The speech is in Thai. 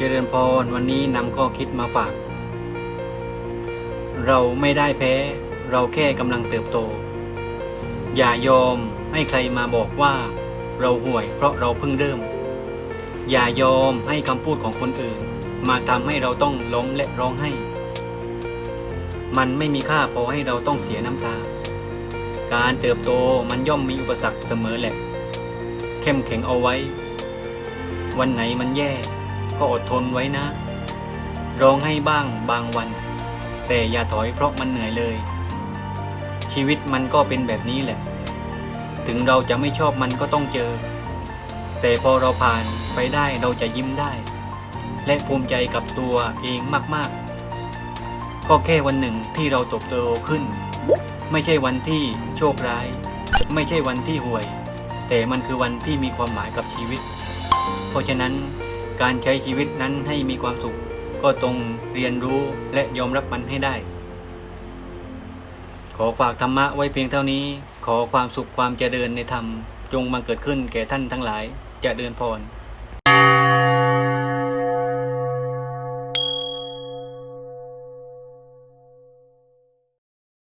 เจริญพรวันนี้นำข้อคิดมาฝาก เราไม่ได้แพ้ เราแค่กำลังเติบโต อย่ายอมให้ใครมาบอกว่า เราห่วยเพราะเราเพิ่งเริ่ม อย่ายอมให้คำพูดของคนอื่น มาทำให้เราต้องล้มและร้องไห้ มันไม่มีค่าพอให้เราต้องเสียน้ำตา การเติบโตมันย่อมมีอุปสรรคเสมอแหละ เข้มแข็งเอาไว้ วันไหนมันแย่ ก็อดทนไว้นะ ร้องให้บ้างบางวัน แต่อย่าถอยเพราะมันเหนื่อยเลย ชีวิตมันก็เป็นแบบนี้แหละ ถึงเราจะไม่ชอบมันก็ต้องเจอ แต่พอเราผ่านไปได้เราจะยิ้มได้ และภูมิใจกับตัวเองมากๆ ก็แค่วันหนึ่งที่เราเติบโตขึ้น ไม่ใช่วันที่โชคร้าย ไม่ใช่วันที่ห่วย แต่มันคือวันที่มีความหมายกับชีวิต เพราะฉะนั้น การใช้ชีวิตนั้นให้มีความสุข ก็ต้องเรียนรู้และยอมรับมันให้ได้ ขอฝากธรรมะไว้เพียงเท่านี้ ขอความสุขความเจริญในธรรม จงบังเกิดขึ้นแก่ท่านทั้งหลายจะเดินพร